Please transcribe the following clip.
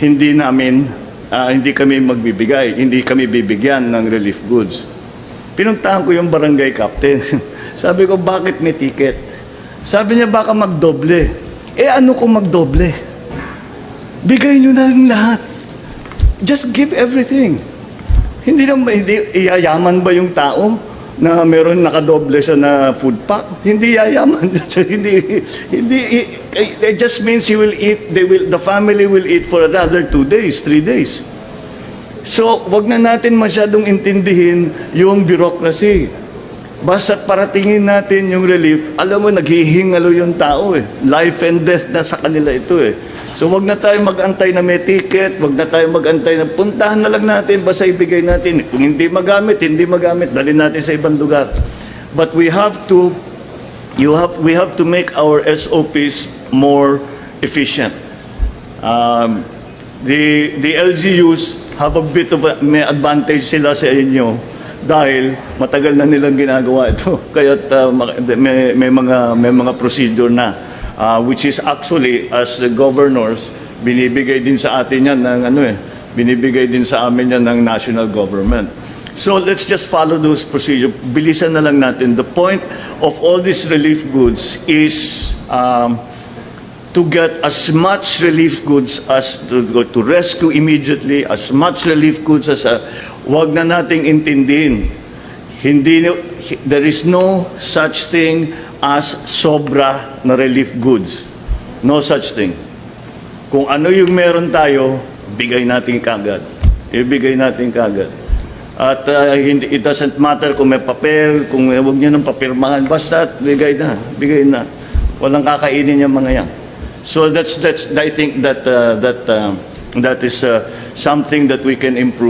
hindi namin, ah, hindi kami magbibigay, hindi kami bibigyan ng relief goods. Pinuntahan ko yung barangay captain. Sabi ko, bakit may ticket? Sabi niya, baka magdoble. Eh ano kung magdoble? Bigay nyo na rin lahat. Just give everything. Hindi naman, hindi, iyayaman ba yung tao na meron nakadoble siya na food pack? Hindi yayaman. hindi, hindi, it just means he will eat, they will, the family will eat for another two days, three days. So, wag na natin masyadong intindihin yung bureaucracy. Basta paratingin natin yung relief, alam mo, naghihingalo yung tao eh. Life and death na sa kanila ito eh. So, wag na tayo mag-antay na may ticket, wag na tayo mag-antay na puntahan na lang natin, basta ibigay natin. Kung hindi magamit, hindi magamit, dali natin sa ibang lugar. But we have to, you have, we have to make our SOPs more efficient. Um, the the LGUs have a bit of a, may advantage sila sa inyo dahil matagal na nilang ginagawa ito. Kaya may, may mga may mga procedure na uh, which is actually as governors binibigay din sa atin yan ng ano eh binibigay din sa amin yan ng national government. So let's just follow those procedures. Bilisan na lang natin. The point of all these relief goods is um, to get as much relief goods as to, to rescue immediately as much relief goods as uh, wag na nating intindihin. Hindi there is no such thing as sobra na relief goods. No such thing. Kung ano yung meron tayo bigay natin kagad ibigay natin kagad at uh, hindi, it doesn't matter kung may papel, kung huwag niyo nang papirmahan, basta bigay na, bigay na. Walang kakainin yung mga yan. So that's that's I think that uh, that uh, that is uh, something that we can improve.